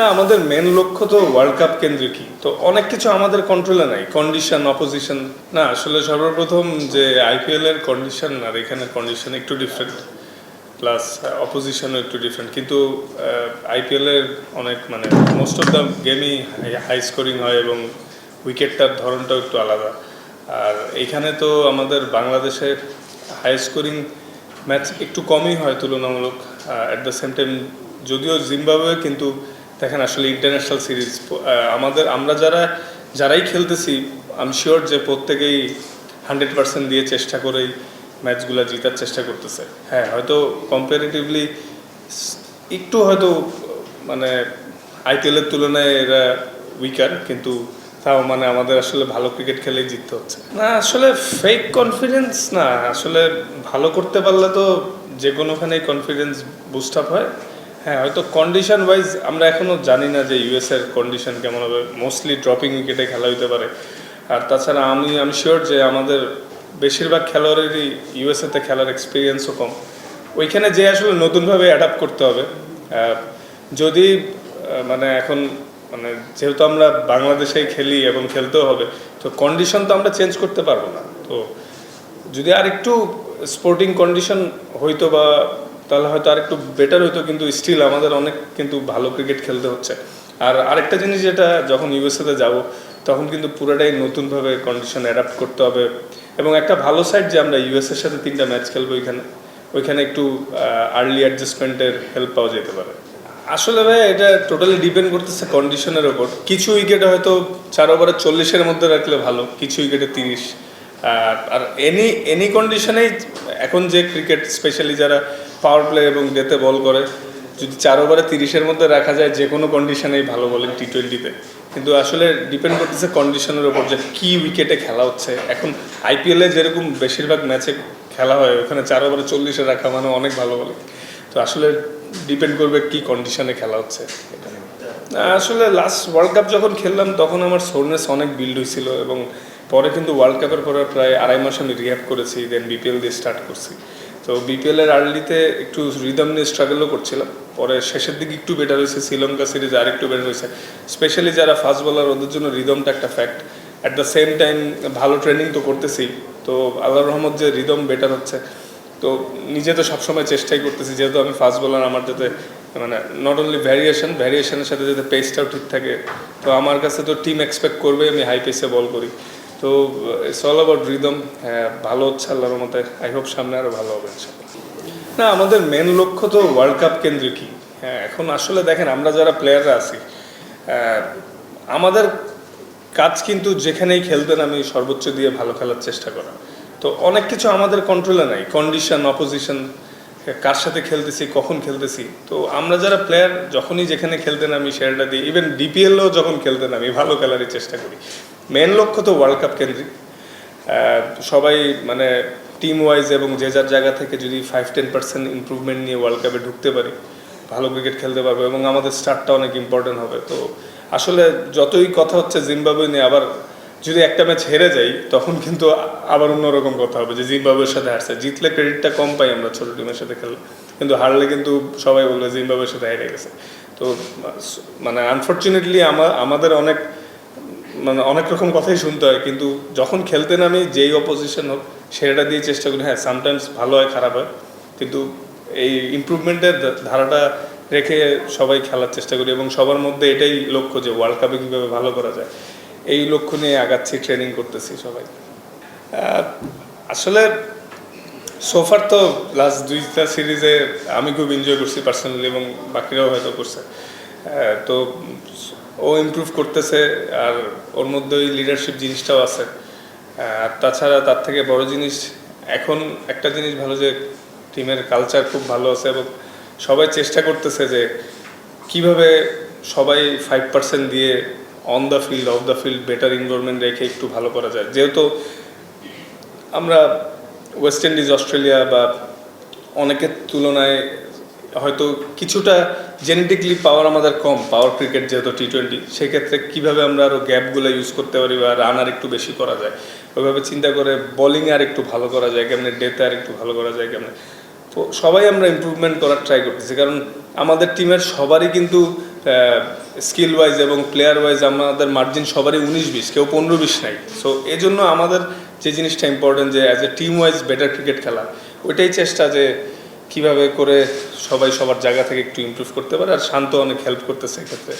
না, আমাদের মেন লক্ষ্য তো ওয়ার্ল্ড কাপ কেন্দ্রিকই তো অনেক কিছু আমাদের কন্ট্রোলে নাই। কন্ডিশন অপোজিশন না, আসলে সর্বপ্রথম যে আইপিএল এর কন্ডিশন আর এখানের কন্ডিশন একটু ডিফারেন্ট প্লাস অপোজিশনও একটু ডিফারেন্ট কিন্তু আইপিএল এর অনেক মানে মোস্ট অফ দ্য গেমই হাই স্কোরিং হয় এবং উইকেটটার ধরনটাও একটু আলাদা। আর এখানে তো আমাদের বাংলাদেশের হাই স্কোরিং ম্যাচ একটু কমই হয় তুলনামূলক। অ্যাট দ্য সেম টাইম যদিও জিম্বাবুয়ে কিন্তু দেখেন, আসলে ইন্টারন্যাশনাল সিরিজ আমাদের, আমরা যারা, যারাই খেলতেছি আমি শিওর যে প্রত্যেকেই হান্ড্রেড পার্সেন্ট দিয়ে চেষ্টা করেই ম্যাচগুলো জেতার চেষ্টা করতেছে। হ্যাঁ হয়তো কম্পারেটিভলি একটু হয়তো মানে আইপিএলের তুলনায় এরা উইকার কিন্তু তাও মানে আমাদের আসলে ভালো ক্রিকেট খেলেই জিততে হচ্ছে। না, আসলে ফেক কনফিডেন্স না, আসলে ভালো করতে পারলে তো যে কোনোখানেই কনফিডেন্স বুস্ট আপ হয়। হ্যাঁ হয়তো কন্ডিশন ওয়াইজ আমরা এখনও জানি না যে ইউএস এর কন্ডিশন কেমন হবে। মোস্টলি ড্রপিং উইকেটে খেলা হইতে পারে। আর তাছাড়া আমি আমি শিওর যে আমাদের বেশিরভাগ খেলোয়াড়েরই ইউএসএতে খেলার এক্সপিরিয়েন্সও কম। ওইখানে যে আসলে নতুনভাবে অ্যাডাপ্ট করতে হবে। যদি মানে এখন মানে যেহেতু আমরা বাংলাদেশেই খেলি এবং খেলতেও হবে, তো কন্ডিশন তো আমরা চেঞ্জ করতে পারব না। তো যদি আর একটু স্পোর্টিং কন্ডিশন হইতো বা তাহলে হয়তো আর একটু বেটার হইতো, কিন্তু স্টিল আমাদের অনেক কিন্তু ভালো ক্রিকেট খেলতে হচ্ছে। আর আরেকটা জিনিস যেটা, যখন ইউএসএতে যাব, তখন কিন্তু পুরোটাই নতুনভাবে কন্ডিশন অ্যাডাপ্ট করতে হবে। এবং একটা ভালো সাইড যে আমরা ইউএসএর সাথে তিনটা ম্যাচ খেলব ওইখানে ওইখানে একটু আর্লি অ্যাডজাস্টমেন্টের হেল্প পাওয়া যেতে পারে। আসলে ভাই, এটা টোটালি ডিপেন্ড করতেছে কন্ডিশনের ওপর কিছু উইকেটে হয়তো চার ওভারে চল্লিশের মধ্যে রাখলে ভালো, কিছু উইকেটে তিরিশ। আর এনি এনি কন্ডিশনেই এখন যে ক্রিকেট স্পেশালি যারা পাওয়ার প্লে এবং ডেতে বল করে। যদি চার ওভারে তিরিশের মধ্যে রাখা যায়, যে কোনো কন্ডিশনেই ভালো বলেন টি টোয়েন্টিতে কিন্তু আসলে ডিপেন্ড করতেছে কন্ডিশনের ওপর যে কী উইকেটে খেলা হচ্ছে। এখন আইপিএলে যেরকম বেশিরভাগ ম্যাচে খেলা হয়, ওখানে চার ওভারে চল্লিশে রাখা মানে অনেক ভালো বলে তো আসলে ডিপেন্ড করবে কি কন্ডিশনে খেলা হচ্ছে। আসলে লাস্ট ওয়ার্ল্ড কাপ যখন খেললাম, তখন আমার সোরনেস অনেক বিল্ড হয়েছিল এবং পরে কিন্তু ওয়ার্ল্ড কাপের পরে প্রায় আড়াই মাস আমি রিহ্যাব করেছি দেন বিপিএল দিয়ে স্টার্ট করছি। তো বিপিএল এর আর্লিতে একটু রিদম নিয়ে স্ট্রাগলও করছিলাম। পরে শেষের দিকে একটু বেটার হয়েছে, শ্রীলঙ্কা সিরিজ আর একটু বেটার হয়েছে। স্পেশালি যারা ফাস্ট বলার ওদের জন্য রিদমটা একটা fact at the same time ভালো ট্রেনিং তো করতেছি। তো আল্লাহ রহমত যে রিদম বেটার হচ্ছে। তো নিজে তো সবসময় চেষ্টাই করতেছি, যেহেতু আমি ফাস্ট বলার আমার যাতে মানে নট অনলি ভ্যারিয়েশন ভ্যারিয়েশনের সাথে যাতে পেসটাও ঠিক থাকে। তো আমার কাছে তো টিম এক্সপেক্ট করবে আমি হাই পেসে বল করি। তো ইটস অল অ্যাবাউট রিদম ভালো হচ্ছে আল্লাহর মতে আই হোপ সামনে আরও ভালো হবে না, আমাদের মেন লক্ষ্য তো ওয়ার্ল্ড কাপ কেন্দ্রিকই হ্যাঁ এখন আসলে দেখেন, আমরা যারা প্লেয়াররা আছি আমাদের কাজ কিন্তু যেখানেই খেলতেন আমি সর্বোচ্চ দিয়ে ভালো খেলার চেষ্টা করা। তো অনেক কিছু আমাদের কন্ট্রোলে নাই। কন্ডিশন অপোজিশন কার সাথে খেলতেছি, কখন খেলতেছি। তো আমরা যারা প্লেয়ার যখনই যেখানে খেলতেন আমি শেয়ারটা দিই ইভেন ডিপিএলও যখন খেলতেন আমি ভালো খেলারই চেষ্টা করি। মেন লক্ষ্য তো ওয়ার্ল্ড কাপ কেন্দ্রিক। সবাই মানে টিম ওয়াইজ এবং যে যার জায়গা থেকে যদি ফাইভ টেন পার্সেন্ট ইম্প্রুভমেন্ট নিয়ে ওয়ার্ল্ড কাপে ঢুকতে পারি, ভালো ক্রিকেট খেলতে পারব এবং আমাদের স্টার্টটা অনেক ইম্পর্টেন্ট হবে। তো আসলে যতই কথা হচ্ছে জিম্বাবুয়ে নিয়ে, আবার যদি একটা ম্যাচ হেরে যাই, তখন কিন্তু আবার অন্যরকম কথা হবে যে জিম্বাবুয়ের সাথে হারছে। জিতলে ক্রেডিটটা কম পাই আমরা ছোটো টিমের সাথে খেললে। কিন্তু হারলে কিন্তু সবাই বলবে জিম্বাবুয়ের সাথে হেরে গেছে। তো মানে আনফর্চুনেটলি আমাদের অনেক মানে অনেক রকম কথাই শুনতে হয়, কিন্তু যখন খেলতে নামি যেই অপোজিশন হোক, সেটা দিয়ে চেষ্টা করি হ্যাঁ সামটাইমস ভালো হয়, খারাপ হয়, কিন্তু এই ইমপ্রুভমেন্টের ধারাটা রেখে সবাই খেলার চেষ্টা করি এবং সবার মধ্যে এটাই লক্ষ্য যে ওয়ার্ল্ড কাপে কীভাবে ভালো করা যায়, এই লক্ষ্য নিয়ে আগাচ্ছি ট্রেনিং করতেছি সবাই। আসলে সোফার তো লাস্ট দুইটা সিরিজে আমি খুব এনজয় করছি পার্সোনালি এবং বাকিরাও হয়তো করছে। তো ও ইমপ্রুভ করতেছে আর ওর মধ্যে ওই লিডারশিপ জিনিসটাও আছে। আর তাছাড়া তার থেকে বড় জিনিস, এখন একটা জিনিস ভালো যে টিমের কালচার খুব ভালো আছে এবং সবাই চেষ্টা করতেছে যে কীভাবে সবাই ফাইভ পার্সেন্ট দিয়ে on the field off the field better involvement রেখে একটু ভালো করা যায়। যেহেতু আমরা ওয়েস্ট ইন্ডিজ অস্ট্রেলিয়া বা অনেকের তুলনায় হয়তো কিছুটা জেনেটিকলি পাওয়ার আমাদের কম পাওয়ার ক্রিকেট যেহেতু টি টোয়েন্টি সেক্ষেত্রে কীভাবে আমরা আরও গ্যাপগুলো ইউজ করতে পারি বা রান আর একটু বেশি করা যায়? ওইভাবে চিন্তা করে বোলিং আর একটু ভালো করা যায় কেমনে ডেতে আর একটু ভালো করা যায় কেমনে? তো সবাই আমরা ইমপ্রুভমেন্ট করার ট্রাই করতেছি। কারণ আমাদের টিমের সবারই কিন্তু স্কিল ওয়াইজ এবং প্লেয়ার ওয়াইজ আমাদের মার্জিন সবারই উনিশ বিশ, কেউ পনেরো বিশ নাই। সো এই জন্য আমাদের যে জিনিসটা ইম্পর্টেন্ট যে as a team wise better cricket খেলা, ওইটাই চেষ্টা যে কীভাবে করে সবাই সবার জায়গা থেকে একটু ইমপ্রুভ করতে পারে আর শান্ত অনেক হেল্প করতেছে এক্ষেত্রে।